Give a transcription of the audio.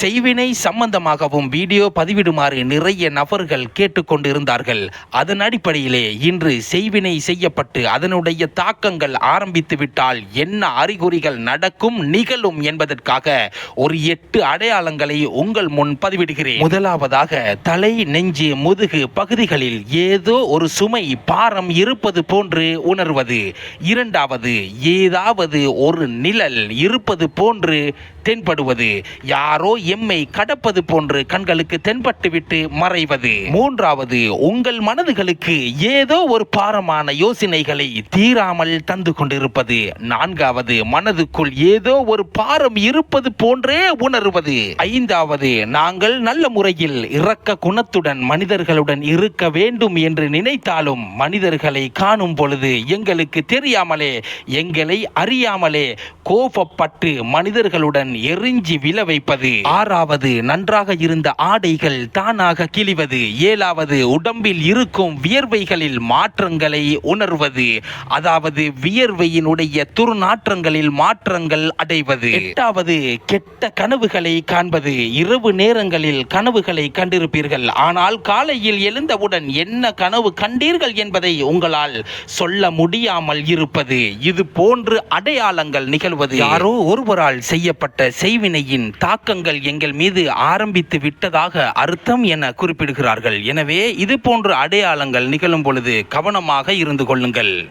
செய்வினை சம்பந்தமாகவும் வீடியோ பதிவிடுமாறு நிறைய நபர்கள் கேட்டுக்கொண்டிருந்தார்கள். அதன் அடிப்படையிலே இன்று செய்வினை செய்யப்பட்டு அதனுடைய தாக்கங்கள் ஆரம்பித்து விட்டால் என்ன அறிகுறிகள் நடக்கும் நிகழும் என்பதற்காக ஒரு எட்டு அடையாளங்களை உங்கள் முன் பதிவிடுகிறேன். முதலாவதாக தலை நெஞ்சு முதுகு பகுதிகளில் ஏதோ ஒரு சுமை பாரம் இருப்பது போன்று உணர்வது. இரண்டாவது ஏதாவது ஒரு நிழல் இருப்பது போன்று தென்படுவது. யாரோ எம்மை கடப்பது போன்று கண்களுக்கு தென்பட்டுவிட்டு மறைவது. மூன்றாவது உங்கள் மனதுகளுக்கு ஏதோ ஒரு பாரமான யோசனைகளை தீராமல் தந்து கொண்டிருப்பது. நான்காவது மனதுக்குள் ஏதோ ஒரு பாரம் இருப்பது போன்றே உணர்வது. ஐந்தாவது நாங்கள் நல்ல முறையில் இரக்க குணத்துடன் மனிதர்களுடன் இருக்க வேண்டும் என்று நினைத்தாலும் மனிதர்களை காணும் பொழுது எங்களுக்கு தெரியாமலே எங்களை அறியாமலே கோபப்பட்டு மனிதர்களுடன் எரிஞ்சி விழ வைப்பது. ஆறாவது நன்றாக இருந்த ஆடைகள் தானாக கிழிவது. ஏழாவது உடம்பில் இருக்கும் வியர்வைகளில் மாற்றங்களை உணர்வது. அதாவது வியர்வையினுடைய துர்நாற்றங்களில் மாற்றங்கள் அடைவது. எட்டாவது கெட்ட கனவுகளை காண்பது. இரவு நேரங்களில் கனவுகளை கண்டிருப்பீர்கள். ஆனால் காலையில் எழுந்தவுடன் என்ன கனவு கண்டீர்கள் என்பதை உங்களால் சொல்ல முடியாமல் இருப்பது. இது போன்று அடையாளங்கள் நிகழ்வது. யாரோ ஒருவரால் செய்யப்பட்ட செய்வினையின் தாக்கங்கள் எங்கள் மீது ஆரம்பித்து விட்டதாக அர்த்தம் என குறிப்பிடுகிறார்கள். எனவே இது போன்ற அடையாளங்கள் நிகழும் பொழுது கவனமாக இருந்து கொள்ளுங்கள்.